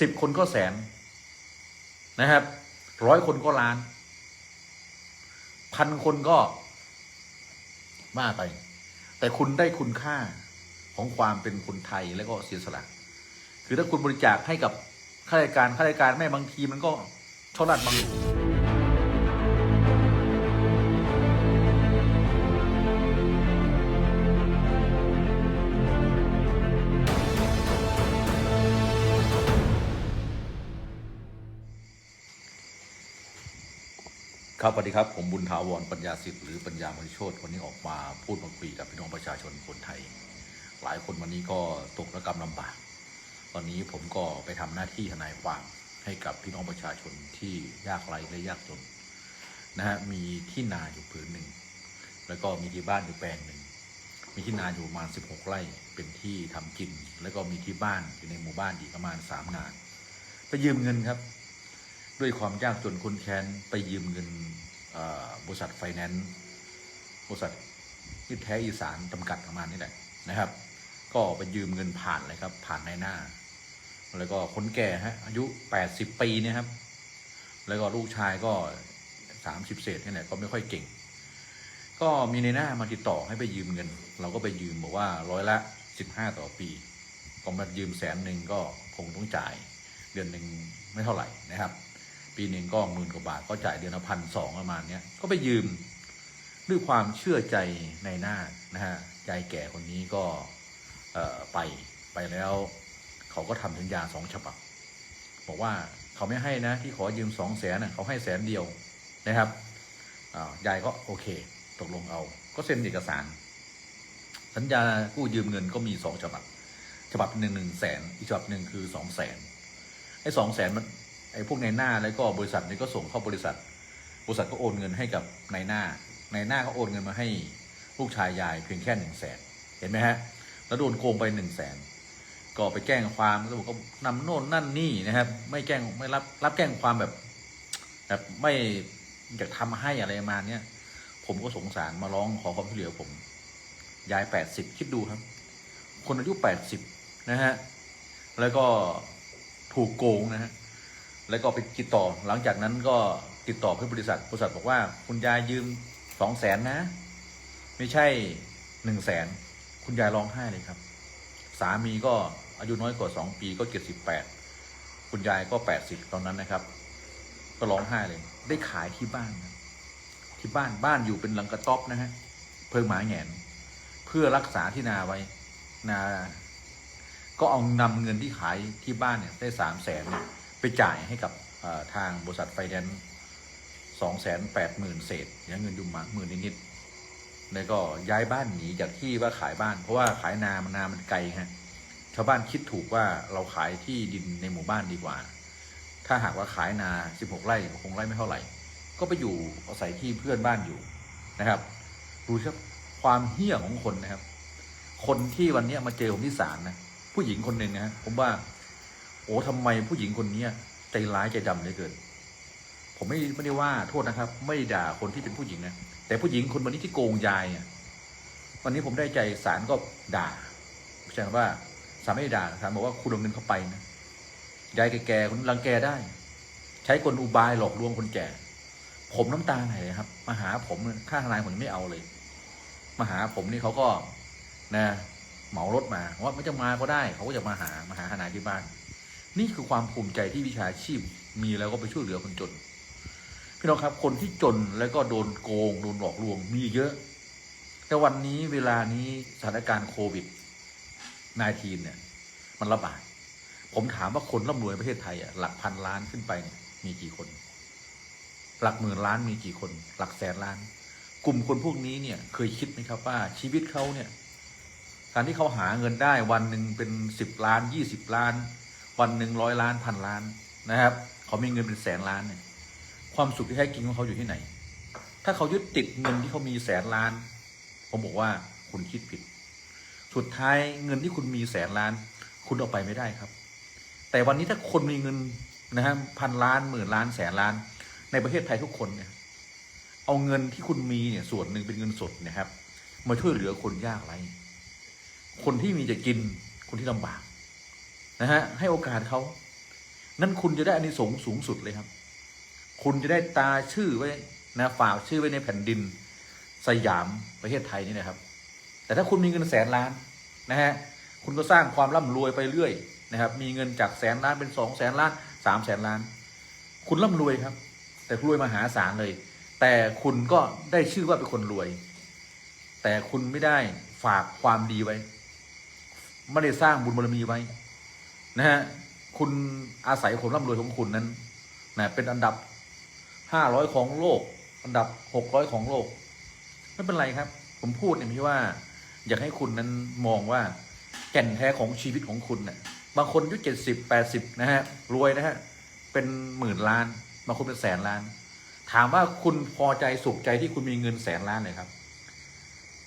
สิบคนก็แสนนะครับร้อยคนก็ล้าน พันคนก็มากไป แต่คุณได้คุณค่าของความเป็นคนไทยแล้วก็เสียสละคือถ้าคุณบริจาคให้กับข้าราชการข้าราชการแม่บางทีมันก็ช่อลัดบาง ครับสวัสดีครับ ผมบุญถาวรปัญญาสิทธิ์หรือปัญญามริโชตวันนี้ออกมาพูดมาคุยกับพี่น้องประชาชนคนไทย หลายคนวันนี้ก็ตกระกรรมลำบาก ตอนนี้ผมก็ไปทำหน้าที่ทนายความให้กับพี่น้องประชาชนที่ยากไร้และยากจนนะฮะมีที่นาอยู่ผืนหนึ่งแล้วก็มีที่บ้านอยู่แปลงหนึ่งมีที่นาอยู่ประมาณ 16 ไร่เป็นที่ทำกิน แล้วก็มีที่บ้านอยู่ในหมู่บ้านอีกประมาณ3งานไปยืมเงินครับ ด้วยความยากจนคนแค้นไปยืมเงินบริษัทไฟแนนซ์บริษัทที่แท้อีสานจำกัดประมาณนี้แหละนะครับ ก็ไปยืมเงินผ่านเลยครับ ผ่านในหน้า แล้วก็คนแก่ฮะอายุ 80 ปีเนี่ยครับ แล้วก็ลูกชายก็ 30 เศษนี่แหละก็ไม่ค่อยเก่ง ก็มีในหน้ามาติดต่อให้ไปยืมเงิน เราก็ไปยืมบอกว่าร้อยละ 15 ต่อปีก็มายืมแสนหนึ่งก็คงต้องจ่ายเดือนหนึ่งไม่เท่าไหร่นะครับ ปีหนึ่งก็หมื่นกว่าบาทก็จ่ายเดือนละพันสองประมาณเนี้ยก็ไปยืมด้วยความเชื่อใจในหน้านะฮะยายแก่คนนี้ก็เอไปไปแล้ว เขาก็ทำสัญญาสองฉบับ บอกว่าเขาไม่ให้นะที่ขอยืมสองแสนเขาให้แสนเดียวนะครับยายก็โอเค ตกลงเอา ก็เซ็นเอกสาร สัญญากู้ยืมเงินก็มีสองฉบับ ฉบับหนึ่งหนึ่งแสนอีกฉบับหนึ่งคือสองแสนไอ้สองแสนมัน ไอ้พวกในหน้าแล้วก็บริษัทนี้ก็ส่งเข้าบริษัท บริษัทก็โอนเงินให้กับในหน้า ในหน้าก็โอนเงินมาให้ลูกชายยายเพียงแค่หนึ่งแสนเห็นไหมฮะแล้วโดนโกงไปหนึ่งแสนก็ไปแจ้งความแล้วบอกก็นำโน่นนั่นนี่นะครับ ไม่แจ้งไม่รับรับแจ้งความแบบ แบบไม่อยากทำให้อะไรมาเนี้ยผมก็สงสารมาร้องขอความช่วยเหลือผมยายแปดสิบคิดดูครับ คนอายุแปดสิบนะฮะ แล้วก็ถูกโกงนะฮะ แล้วก็ไปติดต่อ หลังจากนั้นก็ติดต่อเพื่อบริษัท บริษัทบอกว่าคุณยายยืมสองแสนนะ ไม่ใช่หนึ่งแสนคุณยายร้องไห้เลยครับ สามีก็อายุน้อยกว่าสองปีก็เจ็ดสิบแปดคุณยายก็แปดสิบตอนนั้นนะครับ ก็ร้องไห้เลย ได้ขายที่บ้านครับที่บ้านบ้านอยู่เป็นหลังกระต๊อบนะฮะเพิ่งหมาแหงน เพื่อรักษาที่นาไว้นา ก็เอานำเงินที่ขายที่บ้านเนี่ยได้สามแสนเนี่ย ไปจ่ายให้กับทางบริษัทไฟแนนซ์สองแสนแปดหมื่นเศษยังเงินอยู่มาหมื่นนิดๆแล้วก็ย้ายบ้านหนีจากที่ว่าขายบ้าน เพราะว่าขายนามันนามันไกลฮะชาวบ้านคิดถูกว่าเราขายที่ดินในหมู่บ้านดีกว่า ถ้าหากว่าขายนาสิบหกไร่คงไร่ไม่เท่าไหร่ ก็ไปอยู่อาศัยที่เพื่อนบ้านอยู่นะครับ ดูครับความเหี้ยของคนนะครับ คนที่วันนี้มาเจอผมที่ศาลนะ ผู้หญิงคนหนึ่งนะผมว่า โอ้ทำไมผู้หญิงคนเนี้ยใจร้ายใจดำเหลือเกิน ผมไม่ไม่ได้ว่าโทษนะครับ ไม่ด่าคนที่เป็นผู้หญิงนะแต่ผู้หญิงคนวันนี้ที่โกงยายอะวันนี้ผมได้ใจศาลก็ด่าแสดงว่าศาลไม่ด่าศาลบอกว่าคุณเอาเงินเข้าไปนะยายแก่ๆคนรังแกได้ ใช้กลอุบายหลอกลวงคนแก่ ผมน้ำตาไหลครับ มาหาผมค่าทนายผมยังไม่เอาเลย มาหาผมนี่เขาก็นะเหมารถมาว่าไม่จะมาก็ได้ เขาก็จะมาหามาหาทนายที่บ้าน นี่คือความภูมิใจที่วิชาชีพมีแล้วก็ไปช่วยเหลือคนจน พี่น้องครับคนที่จนแล้วก็โดนโกงโดนหลอกลวงมีเยอะ แต่วันนี้เวลานี้สถานการณ์โควิด -19 เนี่ย มันระบาด ผมถามว่าคนร่ำรวยประเทศไทยอะหลักพันล้านขึ้นไปเนี่ยมีกี่คน หลักหมื่นล้านมีกี่คน หลักแสนล้าน กลุ่มคนพวกนี้เนี่ย เคยคิดไหมครับว่าชีวิตเขาเนี่ยการที่เขาหาเงินได้วันหนึ่งเป็นสิบล้านยี่สิบล้าน วันหนึ่งร้อยล้านพันล้านนะครับ เขามีเงินเป็นแสนล้านเนี่ยความสุขที่แท้จริงของเขาอยู่ที่ไหน ถ้าเขายึดติดเงินที่เขามีแสนล้าน ผมบอกว่าคุณคิดผิด สุดท้ายเงินที่คุณมีแสนล้าน คุณเอาไปไม่ได้ครับ แต่วันนี้ถ้าคนมีเงินนะฮะพันล้านหมื่นล้านแสนล้าน ในประเทศไทยทุกคนเนี่ย เอาเงินที่คุณมีเนี่ยส่วนหนึ่งเป็นเงินสดนะครับ มาช่วยเหลือคนยากไร้คนที่มีจะกินคนที่ลำบาก นะฮะให้โอกาสเขานั่นคุณจะได้อานิสงส์สูงสุดเลยครับ คุณจะได้ตาชื่อไว้นะฝากชื่อไว้ในแผ่นดิน สยามประเทศไทยนี่นะครับ แต่ถ้าคุณมีเงินแสนล้านนะฮะคุณก็สร้างความร่ำรวยไปเรื่อยนะครับ มีเงินจากแสนล้านเป็นสองแสนล้านสามแสนล้าน คุณร่ำรวยครับ แต่รวยมหาศาลเลย แต่คุณก็ได้ชื่อว่าเป็นคนรวย แต่คุณไม่ได้ฝากความดีไว้ ไม่ได้สร้างบุญบารมีไว้ นะฮะคุณอาศัยความร่ำรวยของคุณนั้นนะเป็นอันดับห้าร้อยของโลก อันดับหกร้อยของโลก ไม่เป็นไรครับ ผมพูดเนี่ยพี่ว่า อยากให้คุณนั้นมองว่าแก่นแท้ของชีวิตของคุณเนี่ยบางคนอายุเจ็ดสิบแปดสิบนะฮะรวยนะฮะเป็นหมื่นล้านบางคนเป็นแสนล้าน ถามว่าคุณพอใจสุขใจที่คุณมีเงินแสนล้านเลยครับ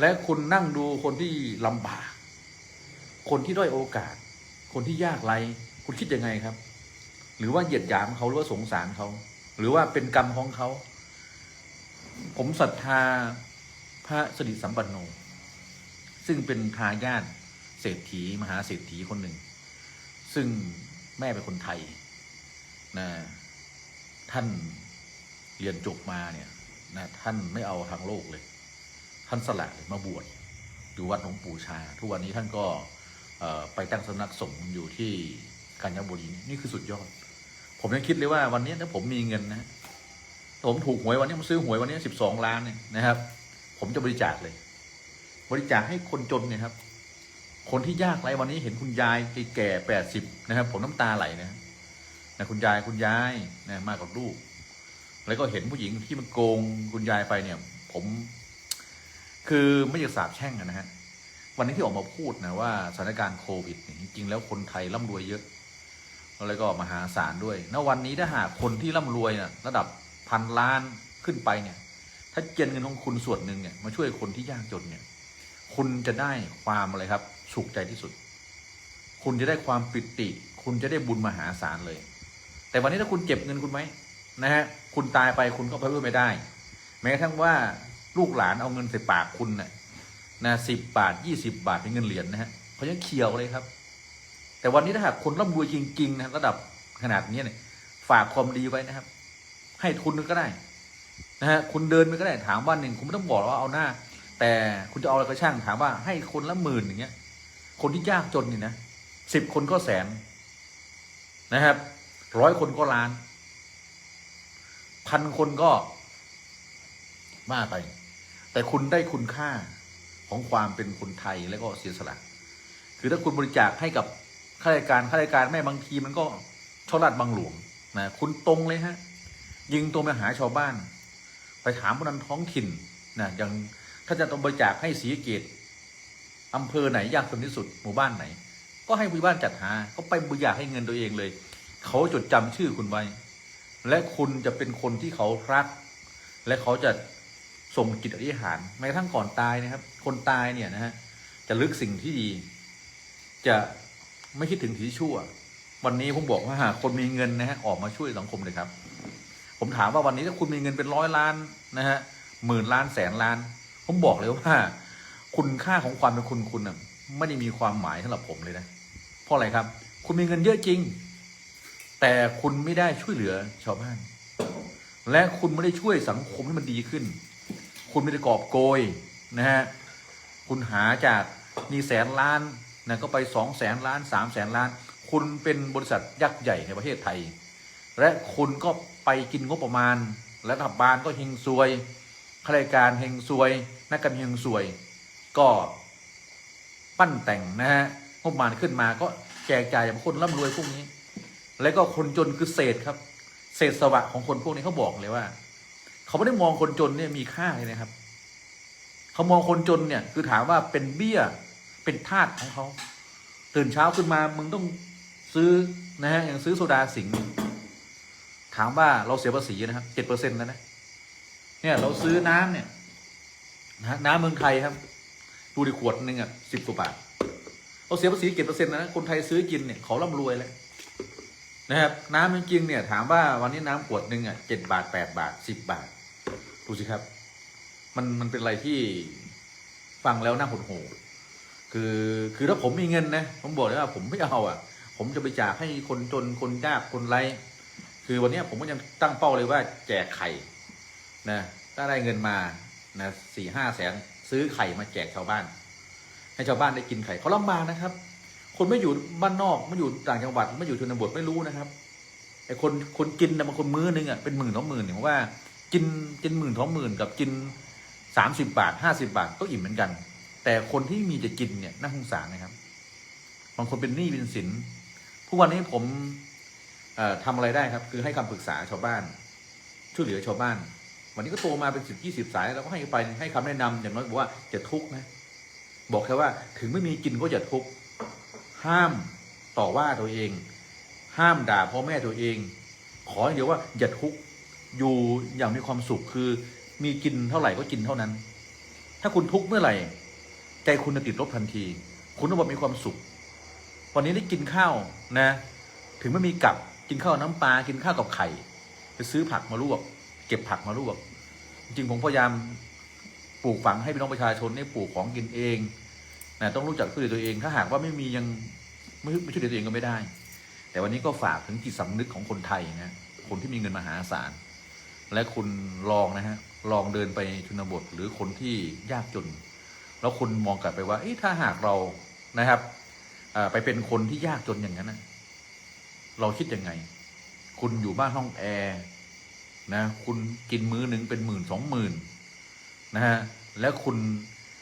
และคุณนั่งดูคนที่ลำบาก คนที่ด้อยโอกาส คนที่ยากไรคุณคิดยังไงครับ หรือว่าเหยียดหยามเขาหรือว่าสงสารเขา หรือว่าเป็นกรรมของเขา ผมศรัทธาพระสดิสัมปันโน ซึ่งเป็นทายาทเศรษฐีมหาเศรษฐีคนหนึ่ง ซึ่งแม่เป็นคนไทยนะท่านเรียนจบมาเนี่ยนะท่านไม่เอาทางโลกเลย ท่านสละเลยมาบวชอยู่วัดหลวงปู่ชา ทุกวันนี้ท่านก็ ไปตั้งสำนักสงฆ์อยู่ที่กาญจนบุรีนี่คือสุดยอด ผมยังคิดเลยว่าวันนี้ถ้าผมมีเงินนะถ้าผมถูกหวยวันนี้ผมซื้อหวยวันนี้สิบสองล้านเนี่ยนะครับ ผมจะบริจาคเลย บริจาคให้คนจนเนี่ยครับ คนที่ยากไร้วันนี้เห็นคุณยายแก่แปดสิบนะครับ ผมน้ำตาไหลนะนะคุณยายคุณยายนะมากับลูก แล้วก็เห็นผู้หญิงที่มันโกงคุณยายไปเนี่ย ผม คือไม่อยากสาบแช่งนะฮะ วันนี้ที่ออกมาพูดนะว่าสถานการณ์โควิดเนี่ยจริงๆแล้วคนไทยร่ำรวยเยอะแล้วก็มหาศาลด้วย ณ วันนี้ถ้าหากคนที่ร่ำรวยน่ะระดับพันล้านขึ้นไปเนี่ย ถ้าเจนเงินของคุณส่วนหนึ่งเนี่ยมาช่วยคนที่ยากจนเนี่ย คุณจะได้ความอะไรครับสุขใจที่สุด คุณจะได้ความปิติ คุณจะได้บุญมหาศาลเลย แต่วันนี้ถ้าคุณเก็บเงินคุณไหมนะฮะ คุณตายไปคุณก็เพิ่มไม่ได้ แม้กระทั่งว่าลูกหลานเอาเงินใส่ปากคุณเน่ะ นะสิบบาทยี่สิบาทเป็นเงินเหรียญนะฮะเขายังเคี่ยวเลยครับ แต่วันนี้ถ้าหากคนร่ำรวยจริงๆนะระดับขนาดนี้เนี่ย ฝากความดีไว้นะครับ ให้ทุนก็ได้นะฮะคุณเดินไปก็ได้ถามวันหนึ่งคุณไม่ต้องบอกว่าเอาหน้า แต่คุณจะเอาอะไรก็ช่างถามว่าให้คนละหมื่นอย่างเงี้ย คนที่ยากจนนี่นะสิบคนก็แสนนะครับร้อยคนก็ล้านพันคนก็มากไป แต่คุณได้คุณค่า ของความเป็นคนไทยแล้วก็เสียสละ คือถ้าคุณบริจาคให้กับข้าราชการข้าราชการแม่บางทีมันก็ชอลัดบางหลวงนะคุณตรงเลยฮะ ยิงตรงไปหาชาวบ้าน ไปถามผู้นำท้องถิ่นนะอย่างถ้าจะต้องบริจาคให้สีเกตอำเภอไหนยากจนที่สุดหมู่บ้านไหน ก็ให้ผู้บ้านจัดหาก็ไปบริจาคให้เงินตัวเองเลย เขาจดจำชื่อคุณไว้ และคุณจะเป็นคนที่เขารัก และเขาจะ ส่งจิตอธิษฐานแม้กระทั่งก่อนตายนะครับ คนตายเนี่ยนะฮะจะลึกสิ่งที่ดี จะไม่คิดถึงที่ชั่ว วันนี้ผมบอกว่าหากคนมีเงินนะฮะออกมาช่วยสังคมเลยครับ ผมถามว่าวันนี้ถ้าคุณมีเงินเป็นร้อยล้านนะฮะหมื่นล้านแสนล้าน ผมบอกเลยว่า คุณค่าของความเป็นคุณคุณน่ะไม่ได้มีความหมายสำหรับผมเลยนะเพราะอะไรครับ คุณมีเงินเยอะจริง แต่คุณไม่ได้ช่วยเหลือชาวบ้าน และคุณไม่ได้ช่วยสังคมให้มันดีขึ้น คุณไม่ได้กอบโกยนะฮะคุณหาจากมีแสนล้านนะก็ไปสองแสนล้านสามแสนล้าน คุณเป็นบริษัทยักษ์ใหญ่ในประเทศไทย และคุณก็ไปกินงบประมาณและรัฐบาลก็เฮงซวยข้าราชการเฮงซวย นักการเมืองเฮงซวย ก็ปั้นแต่งนะฮะงบประมาณขึ้นมาก็แจกจ่ายกับคนร่ำรวยพวกนี้ แล้วก็คนจนคือเศษครับ เศษสวะของคนพวกนี้เขาบอกเลยว่า เขาไม่ได้มองคนจนเนี่ยมีค่าเลยนะครับ เขามองคนจนเนี่ย คือถามว่าเป็นเบี้ยเป็นทาสของเขาตื่นเช้าขึ้นมามึงต้องซื้อนะฮะอย่างซื้อโซดาสิงห์ถามว่าเราเสียภาษีนะครับเจ็ดเปอร์เซ็นต์แล้วนะเนี่ยเราซื้อน้ำเนี่ยนะฮะน้ำเมืองไทยครับ ดูดิขวดหนึ่งอะสิบกว่าบาทเราเสียภาษีเจ็ดเปอร์เซ็นต์นะคนไทยซื้อกินเนี่ยเขาร่ำรวยแล้วนะครับ น้ำจริงๆเนี่ย ถามว่าวันนี้น้ำขวดหนึ่งอะเจ็ดบาทแปดบาทสิบบาท ดูสิครับ มันมันเป็นอะไรที่ฟังแล้วน่าหดหูคือคือถ้าผมมีเงินนะผมบอกเลยว่าผมไม่เอาอะ ผมจะไปแจกให้คนจนคนยากคนไร้คือวันนี้ผมก็ยังตั้งเป้าเลยว่า แจกไข่นะถ้าได้เงินมานะสี่ห้าแสนซื้อไข่มาแจกชาวบ้าน ให้ชาวบ้านได้กินไข่เขาลำบากนะครับ คนไม่อยู่บ้านนอกไม่อยู่ต่างจังหวัดไม่อยู่ชนบทไม่รู้นะครับไอ้คนคนกินนะบางคนมื้อนึงอะเป็นหมื่นสองหมื่นเนี่ยผมว่า กินกินหมื่นสองหมื่นกับกินสามสิบาทห้าสิบาทก็อิ่มเหมือนกัน แต่คนที่มีจะกินเนี่ยน่าสงสารนะครับบางคนเป็นหนี้เป็นสินทุกวันนี้ผมเอ่อทำอะไรได้ครับ คือให้คำปรึกษาชาวบ้าน ช่วยเหลือชาวบ้าน วันนี้ก็โทรมาเป็นสิบยี่สิบสายแล้วก็ให้ไปให้คำแนะนำอย่างน้อยบอกว่าจะทุกข์นะ บอกแค่ว่าถึงไม่มีกินก็อย่าทุกข์ห้ามต่อว่าตัวเอง ห้ามด่าพ่อแม่ตัวเอง ขออย่างเดียวว่าอย่าทุกข์ อยู่อย่างมีความสุขคือ มีกินเท่าไหร่ก็กินเท่านั้น ถ้าคุณทุกข์เมื่อไหร่ ใจคุณจะติดลบทันที คุณต้องบอกมีความสุข วันนี้ได้กินข้าวนะ ถึงไม่มีกับกินข้าวน้ำปลากินข้าวกับไข่ ไปซื้อผักมาลวก เก็บผักมาลวก จริงผมพยายามปลูกฝังให้พี่น้องประชาชนได้ปลูกของกินเองนะต้องรู้จักช่วยเหลือตัวเอง ถ้าหากว่าไม่มียังไม่ช่วยเหลือตัวเองก็ไม่ได้ แต่วันนี้ก็ฝากถึงจิตสำนึกของคนไทยนะคนที่มีเงินมหาศาล และคุณลองนะฮะลองเดินไปชนบทหรือคนที่ยากจน แล้วคุณมองกลับไปว่าเอ๊ะถ้าหากเรานะครับไปเป็นคนที่ยากจนอย่างนั้นนะเราคิดยังไง คุณอยู่บ้านห้องแอร์นะคุณกินมื้อหนึ่งเป็นหมื่นสองหมื่นนะฮะแล้วคุณ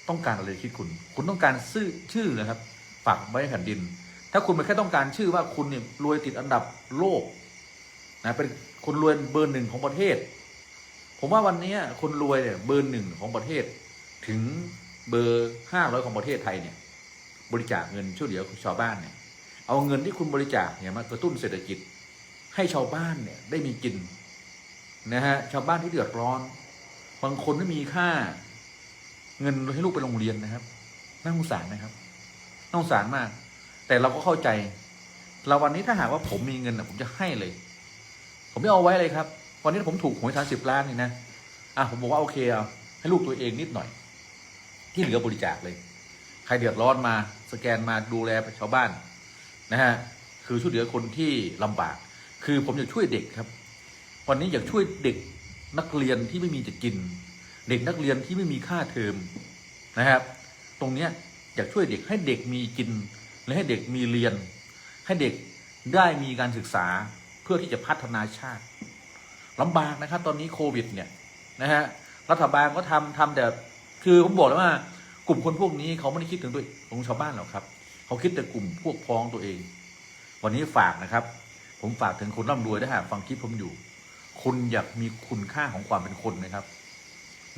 ต้องการอะไรคิดคุณ คุณต้องการซื้อชื่อนะครับฝากไว้ในแผ่นดิน ถ้าคุณไม่แค่ต้องการชื่อว่าคุณเนี่ยรวยติดอันดับโลกนะเป็นคนรวยเบอร์หนึ่งของประเทศ ผมว่าวันนี้คนรวยเนี่ยเบอร์หนึ่งของประเทศ ถึงเบอร์ห้าร้อยของประเทศไทยเนี่ย บริจาคเงินช่วยเหลือชาวบ้านเนี่ย เอาเงินที่คุณบริจาคเนี่ยมากระตุ้นเศรษฐกิจ ให้ชาวบ้านเนี่ยได้มีกินนะฮะชาวบ้านที่เดือดร้อน บางคนไม่มีค่า เงินให้ลูกไปโรงเรียนนะครับน่าสงสารนะครับน่าสงสารมาก แต่เราก็เข้าใจ เราวันนี้ถ้าหากว่าผมมีเงินน่ะผมจะให้เลย ผมไม่เอาไว้เลยครับ วันนี้ผมถูกหวยสามสิบล้านนี่นะอะผมบอกว่าโอเคเอาให้ลูกตัวเองนิดหน่อย ที่เหลือบริจาคเลย ใครเดือดร้อนมา สแกนมาดูแลชาวบ้านนะฮะคือช่วยเหลือคนที่ลำบาก คือผมอยากช่วยเด็กครับ วันนี้อยากช่วยเด็กนักเรียนที่ไม่มีจะกิน เด็กนักเรียนที่ไม่มีค่าเทอมนะครับ ตรงเนี้ยอยากช่วยเด็กให้เด็กมีกิน และให้เด็กมีเรียน ให้เด็กได้มีการศึกษาเพื่อที่จะพัฒนาชาติ ลำบากนะครับ ตอนนี้โควิดเนี่ยนะฮะรัฐบาลก็ทำทำแต่คือผมบอกแล้วว่ากลุ่มคนพวกนี้เขาไม่ได้คิดถึงตัวของชาวบ้านหรอกครับ เขาคิดแต่กลุ่มพวกพ้องตัวเอง วันนี้ฝากนะครับ ผมฝากถึงคนร่ำรวยถ้าหากฟังคลิปผมอยู่ คุณอยากมีคุณค่าของความเป็นคนนะครับ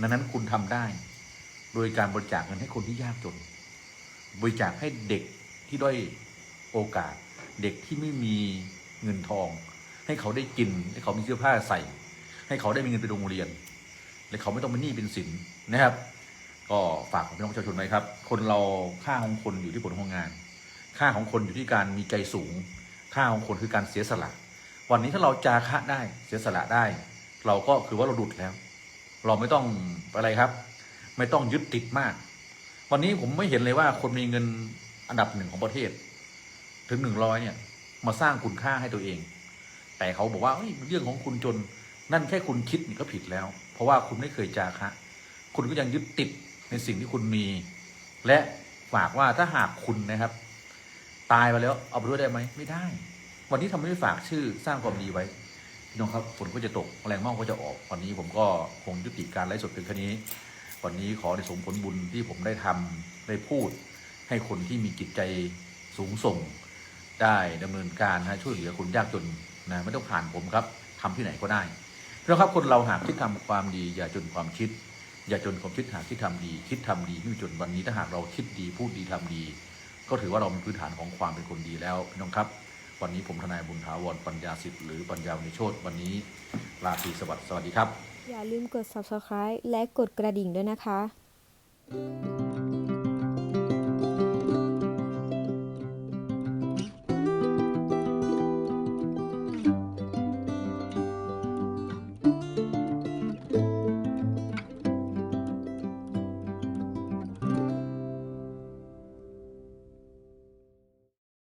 ดังนั้นคุณทำได้ โดยการบริจาคเงินให้คนที่ยากจน บริจาคให้เด็กที่ด้อยโอกาส เด็กที่ไม่มีเงินทอง ให้เขาได้กิน ให้เขามีเสื้อผ้าใส่ ให้เขาได้มีเงินไปโรงเรียน และเขาไม่ต้องเป็นหนี้เป็นสินนะครับ ก็ฝากพี่น้องประชาชนไว้ครับ คนเราค่าของคนอยู่ที่ผลของงาน ค่าของคนอยู่ที่การมีใจสูง ค่าของคนคือการเสียสละ วันนี้ถ้าเราจาคะได้เสียสละได้ เราก็คือว่าเราดุดแล้ว เราไม่ต้องอะไรครับ ไม่ต้องยึดติดมาก วันนี้ผมไม่เห็นเลยว่าคนมีเงินอันดับหนึ่งของประเทศ ถึงหนึ่งร้อยเนี่ยมาสร้างคุณค่าให้ตัวเอง แต่เขาบอกว่าเฮ้ยเรื่องของคุณจนนั่นแค่คุณคิดนี่ก็ผิดแล้ว เพราะว่าคุณไม่เคยจาคะ คุณก็ยังยึดติดในสิ่งที่คุณมี และฝากว่าถ้าหากคุณนะครับ ตายไปแล้วเอาไปด้วยได้ไหมไม่ได้ วันนี้ทำไมไม่ฝากชื่อสร้างความดีไว้พี่น้องครับฝนก็จะตกแมลงม่าก็จะออก วันนี้ผมก็คงยุติการไลฟ์สดเพียงแค่นี้ วันนี้ขอในสมผลบุญที่ผมได้ทำได้พูด ให้คนที่มีจิตใจสูงส่ง ได้ดำเนินการช่วยเหลือคนยากจน นะไม่ต้องผ่านผมครับทำที่ไหนก็ได้เพราะครับคนเราหากคิดทำความดี อย่าจนความคิด อย่าจนความคิดหากที่ทำดี คิดทำดีไม่จนวันนี้ถ้าหากเราคิดดีพูดดีทำดี ก็ถือว่าเรามีพื้นฐานของความเป็นคนดีแล้วพี่น้องครับ วันนี้ผมทนายบุญถาวรปัญญาสิทธิ์หรือปัญญาวินิโชตวันนี้ราตีสวัสดิ์สวัสดีครับ อย่าลืมกด subscribe และกดกระดิ่งด้วยนะคะ